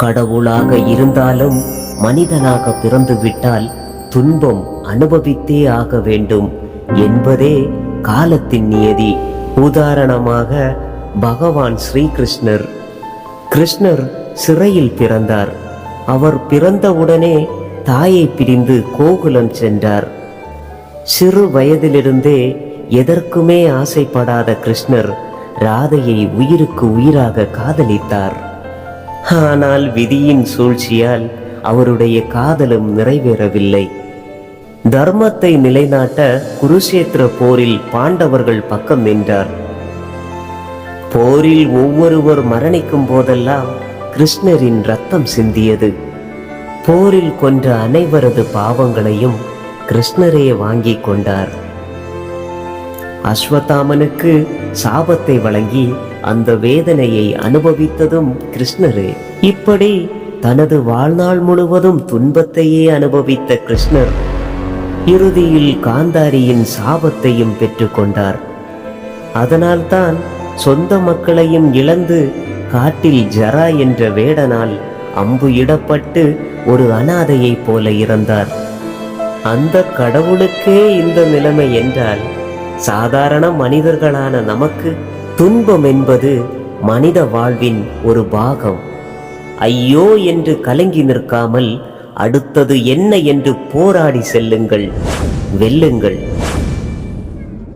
கடவுளாக இருந்தாலும் மனிதனாக பிறந்துவிட்டால் துன்பம் அனுபவித்தே ஆக வேண்டும் என்பதே காலத்தின் நியதி. உதாரணமாக பகவான் ஸ்ரீகிருஷ்ணர். கிருஷ்ணர் சிறையில் பிறந்தார். அவர் பிறந்தவுடனே தாயை பிரிந்து கோகுலம் சென்றார். சிறு வயதிலிருந்தே எதற்குமே ஆசைப்படாத கிருஷ்ணர் ராதையை உயிருக்கு உயிராக காதலித்தார். ஆனால் விதியின் சூழ்ச்சியால் அவருடைய காதலும் நிறைவேறவில்லை. தர்மத்தை நிலைநாட்ட குருஷேத்திர போரில் பாண்டவர்கள் பக்கம் நின்றார். போரில் ஒவ்வொருவர் மரணிக்கும் போதெல்லாம் கிருஷ்ணரின் ரத்தம் சிந்தியது. போரில் கொன்ற அனைவரது பாவங்களையும் கிருஷ்ணரே வாங்கிக் கொண்டார். அஸ்வத்தாமனுக்கு சாபத்தை வழங்கி அந்த வேதனையை அனுபவித்ததும் கிருஷ்ணரே. இப்படி தனது வாழ்நாள் முழுவதும் துன்பத்தையே அனுபவித்த கிருஷ்ணர் இறுதியில் காந்தாரியின் சாபத்தையும் பெற்றுக்கொண்டார் அதனால்தான் சொந்த மக்களையும் இழந்து காட்டில் ஜரா என்ற வேடனால் அம்பு இடப்பட்டு ஒரு அனாதையைப் போல இறந்தார். அந்த கடவுளுக்கே இந்த நிலைமை என்றால் சாதாரண மனிதர்களான நமக்கு துன்பம் என்பது மனித வாழ்வின் ஒரு பாகம். ஐயோ என்று கலங்கி நிற்காமல் அடுத்தது என்ன என்று போராடி செல்லுங்கள் வெல்லுங்கள்.